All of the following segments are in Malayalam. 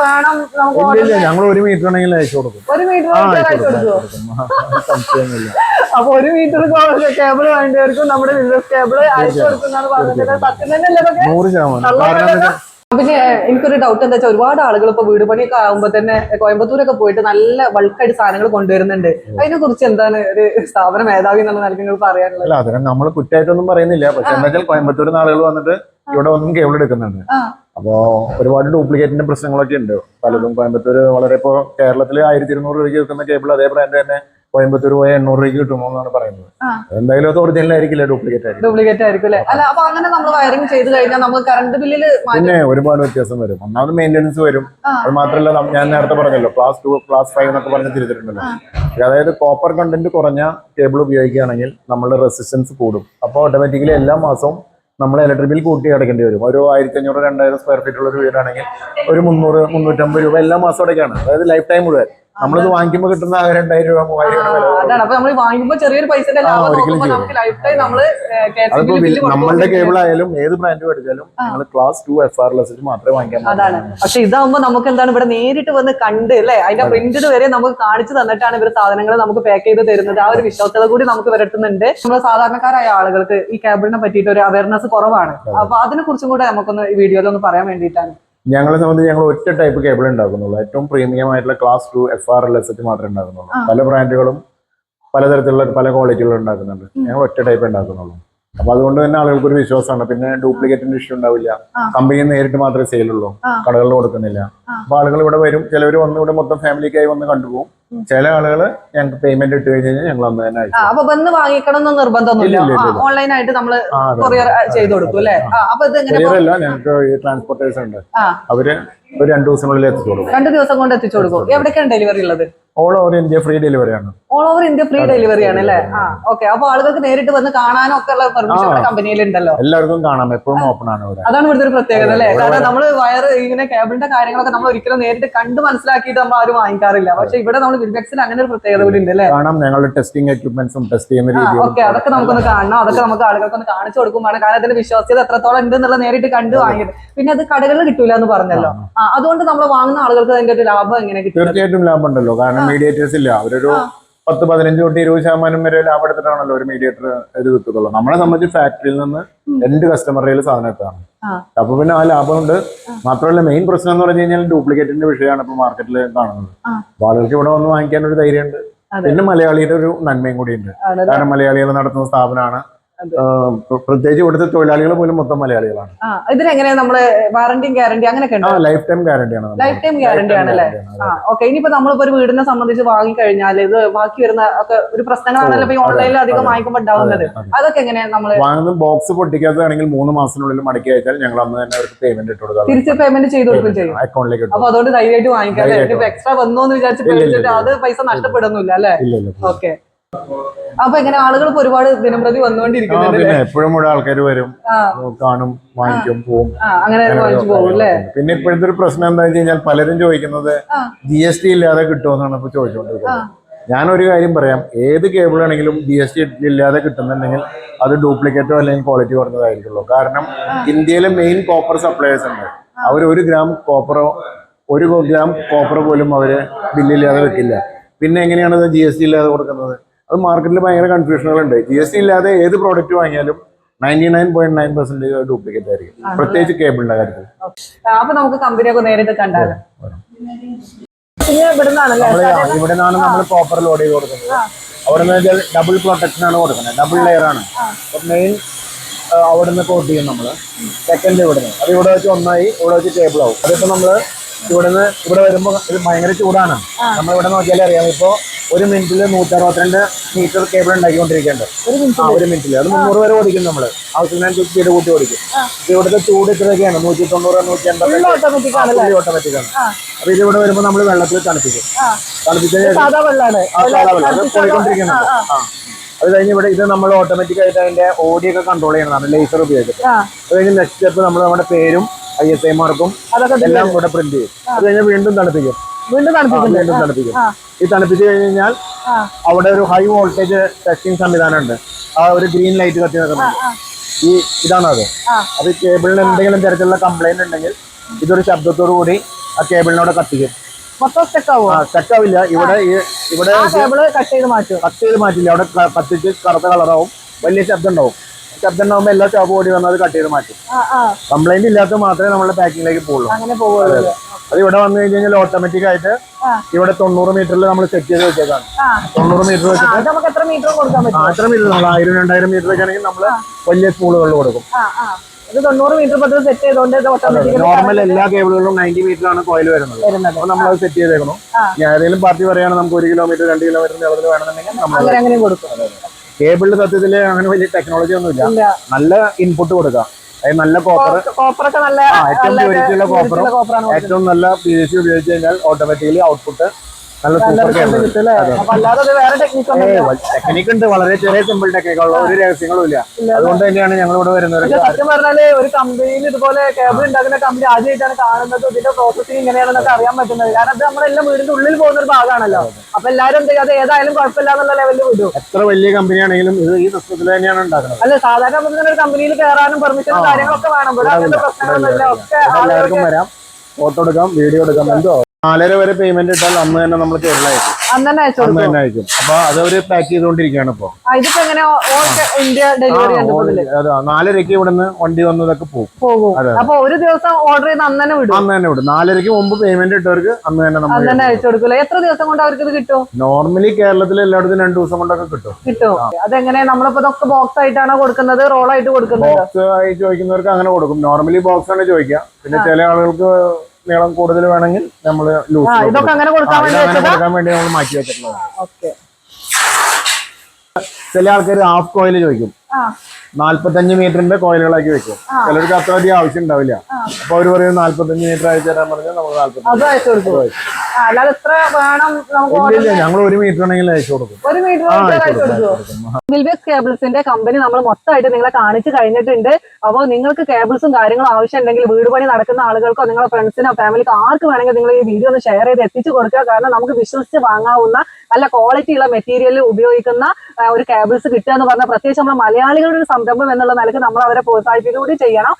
വേണം നമുക്ക് ഇല്ല ഞങ്ങൾ ഒരു മീറ്റർ ആണെങ്കിൽ അയച്ചു കൊടുക്കും. ഒരു മീറ്റർ സംശയമൊന്നുമില്ല അപ്പൊ ഒരു മീറ്റർ കേബിൾ വേണ്ടവർക്കും നമ്മുടെ ബിസിനസ് കേബിൾ അയച്ചു കൊടുക്കുന്ന പറഞ്ഞിട്ട് സത്യം തന്നെയല്ലേ ഇതൊക്കെ? നൂറ് ശതമാനം? പിന്നെ എനിക്കൊരു ഡൗട്ട് എന്താ വെച്ചാൽ ഒരുപാട് ആളുകൾ ഇപ്പൊ വീട് പണിയൊക്കെ ആകുമ്പോ തന്നെ കോയമ്പത്തൂരൊക്കെ പോയിട്ട് നല്ല ബൾക്കായിട്ട് സാധനങ്ങൾ കൊണ്ടുവരുന്നുണ്ട്. അതിനെ കുറിച്ച് എന്താണ് ഒരു സ്ഥാപന മേധാവി എന്നുള്ള നിലയ്ക്ക് പറയാനുള്ളത്? അല്ല അതിനെ നമ്മൾ കുറ്റമായിട്ടൊന്നും പറയുന്നില്ല. പക്ഷെ എന്താ വെച്ചാൽ കോയമ്പത്തൂർ ആളുകൾ വന്നിട്ട് ഇവിടെ ഒന്നും കേബിൾ എടുക്കുന്നുണ്ട്. ആ. അപ്പോ ഒരുപാട് ഡ്യൂപ്ലിക്കേറ്റിന്റെ പ്രശ്നങ്ങളൊക്കെ ഉണ്ട്. പലതും കോയമ്പത്തൂർ വളരെ ഇപ്പോ കേരളത്തിൽ ആയിരത്തി ഇരുന്നൂറ് രൂപയ്ക്ക് കിട്ടുന്ന കേബിൾ അതേ ബ്രാൻഡ് തന്നെ കോയമ്പത്തൂർ പോയ എണ്ണൂറ് രൂപയ്ക്ക് കിട്ടുമോ എന്നാണ് പറയുന്നത്. എന്തായാലും അത് ഒറിജിനൽ ആയിരിക്കില്ല ഡ്യൂപ്ലിക്കേറ്റ് ആയിരിക്കും. ഡ്യൂപ്ലിക്കേറ്റ് ആയിരിക്കും അല്ലേ? അല്ല അപ്പൊ അങ്ങനെ നമ്മൾ വയറിംഗ് ചെയ്ത് കഴിഞ്ഞാൽ നമുക്ക് കറണ്ട് ബില്ലിൽ പിന്നെ ഒരുപാട് വ്യത്യാസം വരും. ഒന്നാമത് മെയിന്റെനൻസ് വരും. അത് മാത്രമല്ല ഞാൻ നേരത്തെ പറഞ്ഞല്ലോ ക്ലാസ് ടു ക്ലാസ് ഫൈവ് എന്നൊക്കെ പറഞ്ഞ് തിരിച്ചിട്ടുണ്ടല്ലോ. അതായത് കോപ്പർ കണ്ടന്റ് കുറഞ്ഞ കേബിൾ ഉപയോഗിക്കുകയാണെങ്കിൽ നമ്മളുടെ റെസിസ്റ്റൻസ് കൂടും. അപ്പോൾ ഓട്ടോമാറ്റിക്കലി എല്ലാ മാസവും നമ്മൾ ഇലക്ട്രിക് ബിൽ കൂട്ടി അടയ്ക്കേണ്ടി വരും. ഒരു ആയിരത്തി അഞ്ഞൂറ് രണ്ടായിരം സ്ക്വയർ ഫീറ്റ് ഉള്ള ഒരു വീടാണെങ്കിൽ ഒരു മുന്നൂറ് മുന്നൂറ്റമ്പത് രൂപ എല്ലാ മാസം അടയ്ക്കാണ്. അതായത് ലൈഫ് ടൈം മുഴുവൻ. നമ്മളിത് വാങ്ങിക്കുമ്പോൾ കിട്ടുന്ന ആ രണ്ടായിരം രൂപ മൂവായിരം അതാണ്. അപ്പൊ നമ്മൾ വാങ്ങിക്കുമ്പോൾ ചെറിയൊരു പൈസ ആ, ലാഭം നോക്കുമ്പോൾ നമുക്ക് ലൈഫ് ടൈം നമ്മൾ അതിപ്പോ നമ്മളുടെ കേബിൾ ആയാലും ഏത് ബ്രാൻഡ് നിങ്ങൾ ക്ലാസ് ടു എഫ് ആർ ലെസിൽ മാത്രമേ വാങ്ങിക്കാൻ അതാണ്. പക്ഷെ ഇതാവുമ്പോ നമുക്ക് എന്താണ് ഇവിടെ നേരിട്ട് വന്ന് കണ്ട് അല്ലെ? അതിന്റെ പ്രിന്റഡ് വരെ നമുക്ക് കാണിച്ചു തന്നിട്ടാണ് ഇവർ സാധനങ്ങൾ നമുക്ക് പാക്ക് ചെയ്ത് തരുന്നത്. ആ ഒരു വിശ്വാസത കൂടി നമുക്ക് വരട്ടുന്നുണ്ട് നമ്മൾ സാധാരണക്കാരായ ആളുകൾക്ക് ഈ കേബിളിനെ പറ്റിയിട്ട് ഒരു അവയർനെസ് കുറവാണ്. അപ്പൊ അതിനെ കുറിച്ചും കൂടെ നമുക്കൊന്ന് വീഡിയോയിൽ ഒന്ന് പറയാൻ വേണ്ടിയിട്ടാണ്. ഞങ്ങളെ സംബന്ധിച്ച് ഞങ്ങൾ ഒറ്റ ടൈപ്പ് കേബിൾ ഉണ്ടാക്കുന്നുള്ളൂ. ഏറ്റവും പ്രീമിയം ആയിട്ടുള്ള class two F R L S H മാത്രമേ ഉണ്ടാക്കുന്നുള്ളൂ. പല ബ്രാൻഡുകളും പലതരത്തിലുള്ള പല ക്വാളിറ്റികളും ഉണ്ടാക്കുന്നുണ്ട്. ഞങ്ങൾ ഒറ്റ ടൈപ്പ് ഉണ്ടാക്കുന്നുള്ളൂ. അപ്പൊ അതുകൊണ്ട് തന്നെ ആളുകൾക്ക് ഒരു വിശ്വാസമാണ്. പിന്നെ ഡ്യൂപ്ലിക്കേറ്റിന്റെ ഇഷ്യൂ ഉണ്ടാവില്ല. കമ്പനി നേരിട്ട് മാത്രമേ സെയിലുള്ളൂ ഉള്ളൂ. കടകളിൽ കൊടുക്കുന്നില്ല. അപ്പൊ ആളുകൾ ഇവിടെ വരും. ചിലവർ വന്ന് ഇവിടെ മൊത്തം ഫാമിലിക്കായി വന്ന് കണ്ടുപോകും. ചില ആളുകൾ ഞങ്ങൾക്ക് പേയ്മെന്റ് ഇട്ട് കഴിഞ്ഞ് കഴിഞ്ഞാൽ ഞങ്ങൾ അന്ന് തന്നെ അപ്പൊ വന്ന് വാങ്ങിക്കണം എന്ന് നിർബന്ധമൊന്നുമില്ല. ഓൺലൈൻ ആയിട്ട് നമ്മൾ കൊറിയർ ചെയ്ത് കൊടുക്കും അല്ലേ? അപ്പൊ ഇത് എങ്ങനെ ഞങ്ങൾക്ക് ട്രാൻസ്പോർട്ടേഴ്സ് ഉണ്ട്. അവർ ഒരു രണ്ടു ദിവസങ്ങളിൽ എത്തിച്ചു കൊടുക്കും. രണ്ട് ദിവസം കൊണ്ട് എത്തിച്ചു കൊടുക്കും. എവിടേക്കാണ് ഡെലിവറി ഉള്ളത്? All over India free delivery ആണ്. All over India free delivery ആണ് അല്ലേ? ആ ഓക്കെ അപ്പൊ ആളുകൾക്ക് നേരിട്ട് വന്ന് കാണാനും ഒക്കെ ഉള്ള പെർമിഷൻ. കമ്പനിയിൽ ഉണ്ടല്ലോ. എല്ലാവർക്കും കാണാം. എപ്പോഴും ഓപ്പൺ ആണ് ഇവിടെ. അതാണ് ഇവിടുത്തെ ഒരു പ്രത്യേകത അല്ലേ? കാരണം നമ്മൾ വയർ ഇങ്ങനെ കേബിളിന്റെ കാര്യങ്ങളൊക്കെ നമ്മൾ ഒരിക്കലും നേരിട്ട് കണ്ട് മനസ്സിലാക്കിയിട്ട് നമ്മൾ ആരും വാങ്ങിക്കാറില്ല. പക്ഷെ ഇവിടെ നമ്മൾ വിൽബെക്സിൽ അങ്ങനെ ഒരു പ്രത്യേകത കൂടി ഉണ്ട് അല്ലേ? കാണാം. ഞങ്ങളുടെ ടെസ്റ്റിംഗ് എക്യുപ്മെന്റ്സും ടെസ്റ്റ് ചെയ്യുന്ന രീതി ഓക്കെ അതൊക്കെ നമുക്കൊന്ന് കാണണം. അതൊക്കെ നമുക്ക് ആളുകൾക്ക് ഒന്ന് കാണിച്ചു കൊടുക്കും വേണം കാരണം അതിന്റെ വിശ്വാസ്യത എത്രത്തോളം ഉണ്ട് എന്നുള്ള നേരിട്ട് കണ്ട് വാങ്ങിയത് പിന്നെ അത് കടകളിൽ കിട്ടൂല എന്ന് പറഞ്ഞല്ലോ. അതുകൊണ്ട് നമ്മൾ വാങ്ങുന്ന ആളുകൾക്ക് അതിന്റെ ഒരു ലാഭം എങ്ങനെ കിട്ടും? തീർച്ചയായിട്ടും ലാഭം ഉണ്ടല്ലോ. കാരണം മീഡിയേറ്റേഴ്സ് ഇല്ല അവരൊരു പത്ത് പതിനഞ്ച് തൊട്ട് ഇരുപത് ശതമാനം വരെ ലാഭം എടുത്തിട്ടാണല്ലോ ഒരു മീഡിയേറ്റർ ഇത് കിട്ടുള്ളൂ നമ്മളെ സംബന്ധിച്ച് ഫാക്ടറിയിൽ നിന്ന് രണ്ട് കസ്റ്റമറുടെ സാധനം എത്താണ്. അപ്പൊ പിന്നെ ആ ലാഭമുണ്ട്. മാത്രമല്ല മെയിൻ പ്രശ്നം എന്ന് പറഞ്ഞു കഴിഞ്ഞാൽ ഡ്യൂപ്ലിക്കേറ്റിന്റെ വിഷയമാണ് ഇപ്പൊ മാർക്കറ്റിൽ കാണുന്നത്. ആളുകൾക്ക് ഇവിടെ വന്ന് വാങ്ങിക്കാൻ ഒരു ധൈര്യമുണ്ട് പിന്നെ മലയാളിയുടെ ഒരു നന്മയും കൂടിയുണ്ട്. ഉണ്ട് കാരണം മലയാളികൾ നടത്തുന്ന സ്ഥാപനമാണ് പ്രത്യേകിച്ച് ഇവിടുത്തെ തൊഴിലാളികൾ പോലും മൊത്തം മലയാളികളാണ്. ഇതിനെങ്ങനെയാ നമ്മൾ വാറന്റിയും ഗ്യാരണ്ടി അങ്ങനെയൊക്കെ ലൈഫ് ടൈം ഗ്യാരണ്ടി ആണ് ലൈഫ് ടൈം ഗ്യാരണ്ടി ആണല്ലേ ഓക്കെ ഇനിയിപ്പോ നമ്മളിപ്പോ ഒരു വീടിനെ സംബന്ധിച്ച് വാങ്ങി കഴിഞ്ഞാൽ ഇത് ബാക്കി വരുന്ന ഒക്കെ ഒരു പ്രശ്നങ്ങളാണല്ലോ ഇപ്പൊ ഓൺലൈനിൽ അധികം. വാങ്ങിക്കുമ്പോൾ ഉണ്ടാവുന്നത്. അതെ, അതെ. അതൊക്കെ എങ്ങനെയാ നമ്മൾ വാങ്ങുന്ന ബോക്സ് പൊട്ടിക്കാത്തതാണെങ്കിൽ മൂന്ന് മാസത്തിനുള്ളിൽ മടക്കി അയച്ചാൽ ഞങ്ങൾ അന്ന് തന്നെ അവർക്ക് പേയ്മെന്റ് ഇട്ട് കൊടുക്കാം. തിരിച്ച് പേയ്മെന്റ് ചെയ്ത് കൊടുക്കും ചെയ്യും. അക്കൗണ്ടിലേക്ക് അപ്പൊ അതുകൊണ്ട് ധൈര്യമായിട്ട് വാങ്ങിക്കാതെ എക്സ്ട്രാ വന്നോ എന്ന് വിചാരിച്ച് ഇല്ല, ഇല്ല, പേടിച്ചിട്ട് ഇല്ല. അത് പൈസ നഷ്ടപ്പെടുന്നില്ല അല്ലേ? ഓക്കെ അപ്പൊ ഇങ്ങനെ ആളുകൾ ഒരുപാട് ദിനംപ്രതി വന്നുകൊണ്ടിരിക്കുന്നു വന്നുകൊണ്ടിരിക്കുന്നുണ്ട് പിന്നെ എപ്പോഴും കൂടെ ആൾക്കാർ വരും. കാണും വാങ്ങിക്കും പോവും. ആ അങ്ങനെ വാങ്ങിച്ചു പോകും അല്ലേ? പിന്നെ ഇപ്പോഴത്തെ ഒരു പ്രശ്നം എന്താ വെച്ച് കഴിഞ്ഞാൽ പലരും ചോദിക്കുന്നത്. ജി എസ് ടി ഇല്ലാതെ കിട്ടുമെന്നാണ് ഇപ്പൊ ചോദിച്ചുകൊണ്ടിരിക്കുന്നത് ഞാനൊരു കാര്യം പറയാം. ഏത് കേബിൾ ആണെങ്കിലും ജി എസ് ടി ഇല്ലാതെ കിട്ടുന്നുണ്ടെങ്കിൽ അത് ഡ്യൂപ്ലിക്കേറ്റോ അല്ലെങ്കിൽ ക്വാളിറ്റി കുറഞ്ഞതായിരിക്കുള്ളൂ. കാരണം ഇന്ത്യയിലെ മെയിൻ കോപ്പർ സപ്ലയേഴ്സ് ഉണ്ട്. അവർ ഒരു ഗ്രാം കോപ്പറോ ഒരു ഗ്രാം കോപ്പർ പോലും അവർ ബില്ലില്ലാതെ വെക്കില്ല. പിന്നെ എങ്ങനെയാണ് ഇത് ജി എസ് ടി ഇല്ലാതെ കൊടുക്കുന്നത്? അത് മാർക്കറ്റിൽ ഭയങ്കര കൺഫ്യൂഷനുകളുണ്ട് ജി എസ് ടി ഇല്ലാതെ ഏത് product വാങ്ങിയാലും ninety nine point nine percentage duplicate ആയിരിക്കും. പ്രത്യേകിച്ച് കേബിളിന്റെ കാര്യത്തിൽ. ആ, അപ്പൊ നമുക്ക് കമ്പനിയൊക്കെ നേരിട്ട് കണ്ടാലോ? പിന്നെ ഇവിടുന്നാണല്ലേ? നമ്മൾ ഇവിടെ നിന്നാണ് നമ്മൾ പ്രോപ്പർ ലോഡ് ചെയ്ത് കൊടുക്കുന്നത്. അവിടെ നിന്ന് വെച്ചാൽ ഡബിൾ പ്രൊട്ടക്ഷൻ ആണ് കൊടുക്കുന്നത്. ഡബിൾ ലെയർ ആണ്. മെയിൻ അവിടെ നിന്ന് കോട്ട് ചെയ്യും നമ്മൾ സെക്കൻഡ് ഇവിടെ നിന്ന് അത് ഇവിടെ വെച്ച് ഒന്നായി ഇവിടെ വെച്ച് ടേബിൾ ആവും. അതിപ്പോ നമ്മൾ ഇവിടെ നിന്ന് ഇവിടെ വരുമ്പോ ഇത് ഭയങ്കര ചൂടാണ്. നമ്മൾ ഇവിടെ നോക്കിയാലേ അറിയാം. ഇപ്പോ ഒരു മിനിറ്റിൽ നൂറ്റി അറുപത്തിരണ്ട് മീറ്റർ കേബിൾ ഉണ്ടാക്കിക്കൊണ്ടിരിക്കുന്നുണ്ട്. ഒരു മിനിറ്റ് ഒരു മിനിറ്റിൽ അത് മുന്നൂറ് വരെ ഓടിക്കും നമ്മൾ. ആവശ്യത്തിനനുസരിച്ച് സ്പീഡ് കൂട്ടി ഓടിക്കും. ഇവിടുത്തെ ചൂട് ഇത്രയൊക്കെയാണ്. നൂറ്റി തൊണ്ണൂറ് നൂറ്റി എൺപത് ഓട്ടോമാറ്റിക് ആണ്. അപ്പൊ ഇത് ഇവിടെ വരുമ്പോൾ നമ്മൾ വെള്ളത്തിൽ തണുപ്പിക്കും. തണുപ്പിച്ച. അത് പോയിക്കൊണ്ടിരിക്കുന്നുണ്ട്. കഴിഞ്ഞ് ഇവിടെ ഇത് നമ്മൾ ഓട്ടോമാറ്റിക് ആയിട്ട് അതിന്റെ ഓഡിയോ ഒക്കെ കൺട്രോൾ ചെയ്യണതാണ് ലേസർ ഉപയോഗിച്ചിട്ട്. അത് കഴിഞ്ഞ് നെക്സ്റ്റ് സ്റ്റെപ്പ് നമ്മൾ നമ്മുടെ പേരും ഐ എസ് ഐ മാർക്കും എല്ലാം കൂടെ പ്രിന്റ് ചെയ്യും. അത് കഴിഞ്ഞ് വീണ്ടും തണുപ്പിക്കും. വീണ്ടും ആ, വീണ്ടും തണുപ്പിക്കും. ഈ തണുപ്പിച്ച് കഴിഞ്ഞ് കഴിഞ്ഞാൽ അവിടെ ഒരു ഹൈ വോൾട്ടേജ് ടെസ്റ്റിംഗ് സംവിധാനം ഉണ്ട് ആ ഒരു ഗ്രീൻ ലൈറ്റ് കത്തി നിൽക്കുന്നുണ്ട് ഈ ഇതാണ് അത്. അത് കേബിളിന് എന്തെങ്കിലും തരത്തിലുള്ള കംപ്ലൈന്റ് ഉണ്ടെങ്കിൽ ഇതൊരു ശബ്ദത്തോടു കൂടി ആ കേബിളിനോട് കത്തിക്കും സ്റ്റക്കാവില്ല ഇവിടെ ഇവിടെ കട്ട് ചെയ്ത് മാറ്റും കട്ട് ചെയ്ത് മാറ്റില്ല. അവിടെ കത്തിച്ച് കറുത്ത കളറാവും വലിയ ശബ്ദം ഉണ്ടാവും. ശബ്ദം ഉണ്ടാവുമ്പോൾ എല്ലാ സ്റ്റോപ്പ് ഓടി വന്നത് കട്ട് ചെയ്ത് മാറ്റും. കംപ്ലൈന്റ് ഇല്ലാത്ത മാത്രമേ നമ്മുടെ പാക്കിങ്ങിലേക്ക് പോകുള്ളൂ അങ്ങനെ പോവുള്ളൂ അത് ഇവിടെ വന്നു കഴിഞ്ഞ് കഴിഞ്ഞാൽ ഓട്ടോമാറ്റിക് ആയിട്ട് ഇവിടെ തൊണ്ണൂറ് മീറ്ററിൽ നമ്മൾ സെറ്റ് ചെയ്ത് വെച്ചേക്കാണ്. തൊണ്ണൂറ് മീറ്റർ വെച്ചിട്ട് അത്ര നമുക്ക് എത്ര മീറ്റർ കൊടുക്കാൻ പറ്റും? എത്ര മീറ്റർ നമ്മൾ ആയിരം രണ്ടായിരം മീറ്റർ ഒക്കെ ആണെങ്കിൽ നമ്മൾ വലിയ സ്കൂളുകളിൽ കൊടുക്കും. ഇത് തൊണ്ണൂറ് മീറ്റർ സെറ്റ് നോർമൽ എല്ലാ കേബിളുകളും നയന്റി മീറ്റർ ആണ് കോയിൽ വരുന്നത്. അപ്പൊ നമ്മൾ അത് സെറ്റ് ചെയ്തേക്കണം ഏതെങ്കിലും പാർട്ടി പറയുകയാണ് നമുക്ക് ഒരു കിലോമീറ്റർ രണ്ട് കിലോമീറ്റർ ലെവലിൽ വേണമെന്നുണ്ടെങ്കിൽ നമ്മൾ അങ്ങനെ കൊടുക്കും. കേബിളിൽ സത്യത്തിൽ അങ്ങനെ വലിയ ടെക്നോളജി ഒന്നും ഇല്ല. ഇല്ല നല്ല ഇൻപുട്ട് കൊടുക്കാം. അതായത് നല്ല കോപ്പർ കോപ്പറൊക്കെ നല്ല ഏറ്റവും ഏറ്റവും നല്ല പി എസ് സി ഉപയോഗിച്ച് കഴിഞ്ഞാൽ ഓട്ടോമാറ്റിക്കലി ഔട്ട്പുട്ട് നല്ല ടെക്നിക്ക് ഉണ്ട്. വളരെ ചെറിയ സിമ്പിൾ ടെക്നിക്കുള്ള ഒരു രഹസ്യങ്ങളും ഇല്ല. അതുകൊണ്ട് തന്നെയാണ് ഞങ്ങൾ ഇവിടെ വരുന്നത് സത്യം പറഞ്ഞാൽ ഒരു കമ്പനിയിൽ ഇതുപോലെ കേബിൾ ഉണ്ടാക്കുന്ന കമ്പനി ആദ്യമായിട്ടാണ് കാണുന്നത്. ഇതിന്റെ പ്രോസസ്സിംഗ് ഇങ്ങനെയാണെന്നൊക്കെ അറിയാൻ പറ്റുന്നത്. കാരണം അത് നമ്മളെല്ലാം വീടിന്റെ ഉള്ളിൽ പോകുന്ന ഒരു ഭാഗമാണല്ലോ. അപ്പൊ എല്ലാവരും എന്ത് അത് ഏതായാലും കുഴപ്പമില്ല എന്നുള്ള ലെവലിൽ വിടും. എത്ര വലിയ കമ്പനി ആണെങ്കിലും ഇത് ഈ സിസ്റ്റത്തിൽ തന്നെയാണ് ഉണ്ടാക്കുന്നത്. അല്ല സാധാരണ ഒരു കമ്പനിയിൽ കയറാനും പെർമിഷനും കാര്യങ്ങളൊക്കെ വേണം. ഇവിടെ അങ്ങനത്തെ പ്രശ്നങ്ങളൊന്നുമില്ല. ഒക്കെ എല്ലാവർക്കും വരാം. ഫോട്ടോ എടുക്കാം വീഡിയോ എടുക്കാം. എന്തോ നാലര വരെ പേയ്മെന്റ് ഇട്ടാൽ അന്ന് തന്നെ നമ്മൾ കേരളമായിരിക്കും അന്ന് തന്നെ അയച്ചു അന്ന് തന്നെ അയക്കും. അപ്പൊ അത് അവർ പാക്ക് ചെയ്തുകൊണ്ടിരിക്കുകയാണ് ഇപ്പൊ. നാലരക്ക് ഇതിപ്പോ എങ്ങനെ ഓൾ ഇന്ത്യ ഡെലിവറി ഉണ്ട് നാലരയ്ക്ക് ഇവിടുന്ന് വണ്ടി വന്നതൊക്കെ പോകും. അപ്പൊ ഒരു ദിവസം ഓർഡർ ചെയ്ത് അന്ന് തന്നെ വിടും അന്ന് തന്നെ വിടും. നാലരക്ക് മുമ്പ് പേയ്മെന്റ് ഇട്ടവർക്ക് അന്ന് തന്നെ അന്ന് തന്നെ അയച്ചു കൊടുക്കൂല എത്ര ദിവസം കൊണ്ട് അവർക്ക് ഇത് കിട്ടും നോർമലി കേരളത്തിൽ എല്ലായിടത്തും രണ്ടു ദിവസം കൊണ്ടൊക്കെ കിട്ടും. കിട്ടും. അതെങ്ങനെ നമ്മളിപ്പോ ഇതൊക്കെ ബോക്സ് ആയിട്ടാണോ കൊടുക്കുന്നത്? റോൾ ആയിട്ട് കൊടുക്കുന്നത്? ബോക്സ് ആയി ചോദിക്കുന്നവർക്ക് അങ്ങനെ കൊടുക്കും. നോർമലി ബോക്സ് ആണ് ചോദിക്കുക. പിന്നെ ചില ആളുകൾക്ക് നീളം കൂടുതൽ വേണമെങ്കിൽ നമ്മൾ ഇതൊക്കെ അങ്ങനെ കൊടുക്കാൻ വേണ്ടി നമ്മൾ മാറ്റി വെച്ചിട്ടുള്ളത് ചില ആൾക്കാർ ഹാഫ് കോയിൽ ചോദിക്കും. നാല്പത്തഞ്ച് മീറ്ററിന്റെ കോയിലുകളാക്കി വെക്കും. ചിലർക്ക് അത്ര അധികം ആവശ്യം ഉണ്ടാവില്ല. അപ്പൊ അവർ പറയും നാല്പത്തഞ്ച് മീറ്റർ അയച്ചു തരാൻ പറഞ്ഞാൽ നമ്മൾ നാല്പത്തഞ്ച് ഞങ്ങൾ ഒരു മീറ്റർ ആണെങ്കിൽ അയച്ചു കൊടുക്കും. ഒരു മീറ്റർ കേബിൾസിന്റെ കമ്പനി നമ്മൾ മൊത്തമായിട്ട് നിങ്ങളെ കാണിച്ചു കഴിഞ്ഞിട്ടുണ്ട്. അപ്പോൾ നിങ്ങൾക്ക് കേബിൾസും കാര്യങ്ങളും ആവശ്യമുണ്ടെങ്കിൽ വീട് പണി നടക്കുന്ന ആളുകൾക്കോ നിങ്ങളുടെ ഫ്രണ്ട്സിനോ ഫാമിലിക്കോ ആർക്ക് വേണമെങ്കിൽ നിങ്ങൾ ഈ വീഡിയോ ഒന്ന് ഷെയർ ചെയ്ത് എത്തിച്ചു കൊടുക്കുക. കാരണം നമുക്ക് വിശ്വസിച്ച് വാങ്ങാവുന്ന നല്ല ക്വാളിറ്റി ഉള്ള മെറ്റീരിയൽ ഉപയോഗിക്കുന്ന ഒരു കേബിൾസ് കിട്ടുക എന്ന് പറഞ്ഞാൽ പ്രത്യേകിച്ച് നമ്മൾ മലയാളികളുടെ ഒരു സംരംഭം എന്നുള്ള നിലയ്ക്ക് നമ്മൾ അവരെ പ്രോത്സാഹിപ്പിക്കുകൂടി ചെയ്യണം.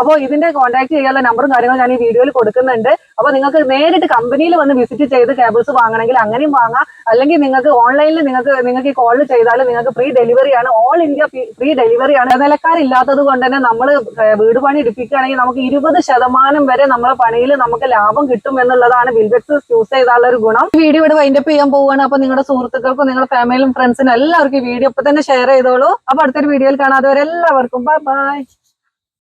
അപ്പോൾ ഇതിന്റെ കോൺടാക്ട് ചെയ്യാനുള്ള നമ്പറും കാര്യങ്ങളും ഞാൻ ഈ വീഡിയോയിൽ കൊടുക്കുന്നുണ്ട്. അപ്പോൾ നിങ്ങൾക്ക് നേരിട്ട് കമ്പനിയിൽ വന്ന് വിസിറ്റ് ചെയ്ത് കേബിൾസ് വാങ്ങണമെങ്കിൽ അങ്ങനെയും വാങ്ങാം. അല്ലെങ്കിൽ നിങ്ങൾക്ക് ഓൺലൈനിൽ നിങ്ങൾക്ക് നിങ്ങൾക്ക് ഈ കോൾ ചെയ്താൽ നിങ്ങൾക്ക് ഫ്രീ ഡെലിവറി ആണ്. ഓൾ ഇന്ത്യ ഫ്രീ ഡെലിവറി ആണ്. ഇടനിലക്കാരില്ലാത്തത് കൊണ്ട് തന്നെ നമ്മൾ വീട് പണി എടുപ്പിക്കുകയാണെങ്കിൽ നമുക്ക് ഇരുപത് ശതമാനം വരെ നമ്മളെ പണിയിൽ നമുക്ക് ലാഭം കിട്ടും എന്നുള്ളതാണ് ബിൽബെക്സ് യൂസ് ചെയ്താലുള്ള ഒരു ഗുണം. വീഡിയോ ഇവിടെ വൈൻഡപ്പ് ചെയ്യാൻ പോവുകയാണ്. അപ്പൊ നിങ്ങളുടെ സുഹൃത്തുക്കൾക്കും നിങ്ങളുടെ ഫാമിലിയും ഫ്രണ്ട്സിനും എല്ലാവർക്കും ഈ വീഡിയോ ഇപ്പൊ തന്നെ ഷെയർ ചെയ്തോളൂ. അപ്പൊ അടുത്തൊരു വീഡിയോയിൽ കാണാതെ എല്ലാവർക്കും ബൈ ബൈ